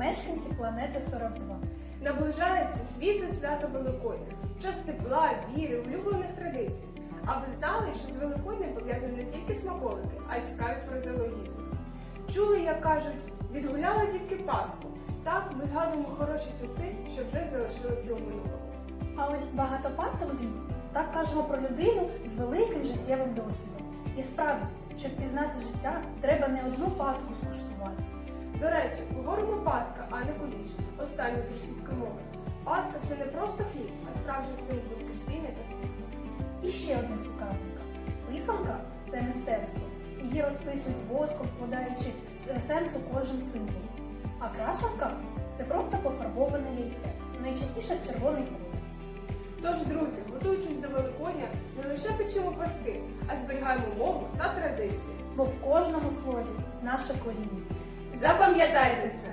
мешканці планети 42. Наближається світле свято Великодня, час тепла, віри, улюблених традицій. А ви знали, що з Великоднем пов'язані не тільки смаколики, а й цікаві фразеологізми. Чули, як кажуть, відгуляли тільки Пасху. Так, ми згадуємо хороші часи, що вже залишилися у минулому. А ось багато пасок змін так кажемо про людину з великим життєвим досвідом. І справді, щоб пізнати життя, треба не одну паску скуштувати. До речі, говоримо Пасха, а не куліш. Останнє з російської мови. Пасха це не просто хліб, а справжній символ Воскресіння та світла. І ще одна цікавинка. Писанка це мистецтво. Її розписують воском, вкладаючи с- сенс у кожен символ. А крашанка це просто пофарбоване яйце, найчастіше в червоний колір. Тож, друзі, готуючись до Великодня, не лише печемо паски, а зберігаємо мову та традиції. Бо в кожному слові наше коріння. Запам'ятайте це!